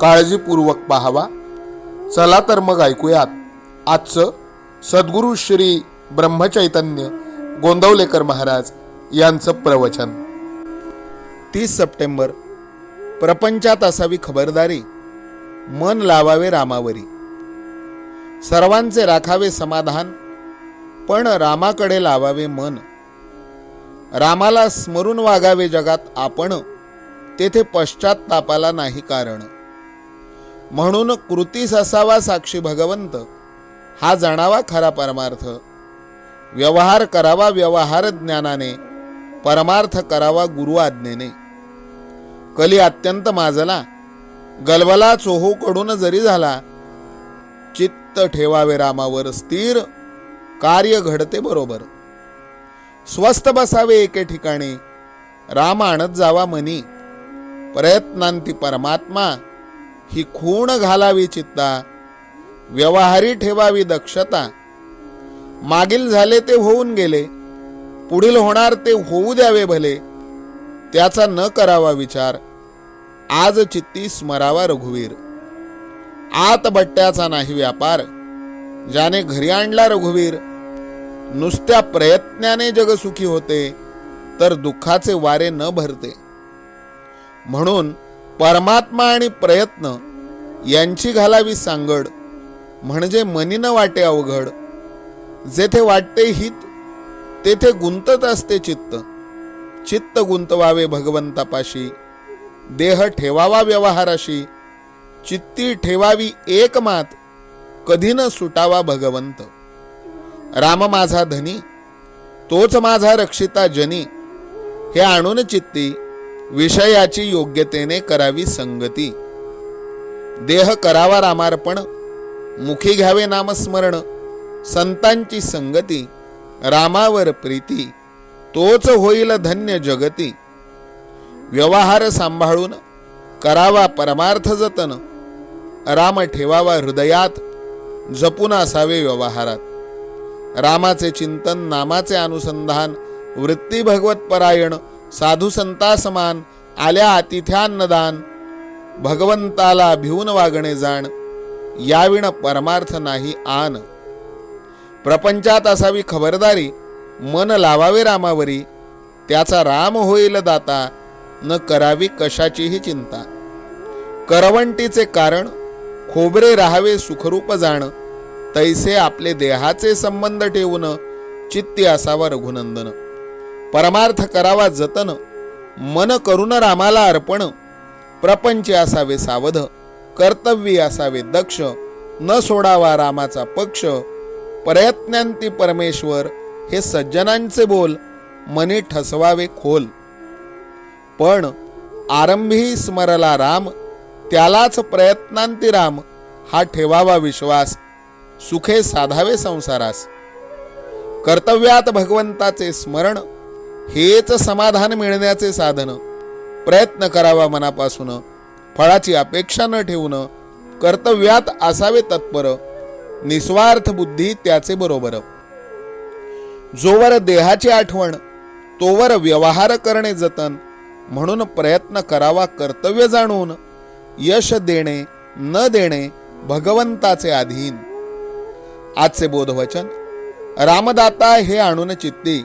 काळजीपूर्वक पाहावा. चला तर मग ऐकूयात. आजचं सद्गुरू श्री ब्रह्मचैतन्य गोंदवलेकर महाराज यांचं प्रवचन. तीस सप्टेंबर. प्रपंचात असावी खबरदारी मन लावावे रामावरी. सर्वांचे राखावे समाधान पण रामाकडे लावावे मन. रामाला स्मरून वागावे जगात आपण तेथे पश्चातापाला नाही कारण. म्हणून कृतीस असावा साक्षी भगवंत. हा जाणावा खरा परमार्थ. व्यवहार करावा व्यवहार ज्ञानाने परमार्थ करावा गुरु आज्ञेने. कली अत्यंत माजला गलबला चोहूकडून जरी झाला चित्त ठेवावे रामावर स्थिर कार्य घडते बरोबर. स्वस्थ बसावे एके ठिकाणी राम आणत जावा मनी. प्रयत्नांती परमात्मा ही खूण घालावी चित्ता. व्यवहारी ठेवावी दक्षता. मागील झाले ते होऊन गेले. पुढील होणार ते होऊ द्यावे भले. त्याचा न करावा विचार. आज चित्ती स्मरावा रघुवीर. आत बट्ट्याचा नाही व्यापार. ज्याने घरी आणला रघुवीर. नुसत्या प्रयत्नाने जग सुखी होते तर दुःखाचे वारे न भरते. म्हणून परमात्मा आणि प्रयत्न यांची घालावी सांगड म्हणजे मनी न वाटे अवघड. जेथे वाटते हित तेथे गुंतत असते चित्त. चित्त गुंतवावे भगवंतापाशी देह ठेवावा व्यवहाराशी चित्ती ठेवावी एक मात कधी न सुटावा भगवंत. राम माझा धनी तोच माझा रक्षिता जनी हे आणून चित्ती विषयाची योग्यतेने करावी संगती. देह करावा रामार्पण मुखी घ्यावे नामस्मरण संतांची संगती रामावर प्रीती तोच होईल धन्य जगती. व्यवहार सांभाळून करावा परमार्थ जतन राम ठेवावा हृदयात जपून असावे व्यवहारात. रामाचे चिंतन नामाचे अनुसंधान वृत्ती भगवत परायण साधू संता समान आल्या अतिथ्यान्नदान भगवंताला भिवून वागणे जाण याविण परमार्थ नाही आन. प्रपंचात असावी खबरदारी मन लावावे रामावरी त्याचा राम होईल दाता न करावी कशाचीही चिंता. करवंटीचे कारण खोबरे राहावे सुखरूप जाण तैसे आपले देहाचे संबंध ठेवून चित्ती असावा रघुनंदन. परमार्थ करावा जतन मन करून रामाला अर्पण प्रपंच असावे सावध कर्तव्य असावे दक्ष न सोडावा रामाचा पक्ष. प्रयत्नांती परमेश्वर हे सज्जनांचे बोल मनी ठसवावे खोल. पण आरंभी स्मरला राम त्यालाच प्रयत्नांती राम हा ठेवावा विश्वास सुखे साधावे संसारास. कर्तव्यात भगवंताचे स्मरण हेच समाधान मिळण्याचे साधन. प्रयत्न करावा मनापासून. फळाची अपेक्षा न ठेवणं कर्तव्यात असावे तत्पर. निस्वार्थ बुद्धी त्याचे बरोबर. जोवर देहाची आठवण तोवर व्यवहार करणे जतन. म्हणून प्रयत्न करावा कर्तव्य जाणून. यश देणे न देणे भगवंताचे अधीन. आजचे बोधवचन. रामदाता हे आणून चित्ती.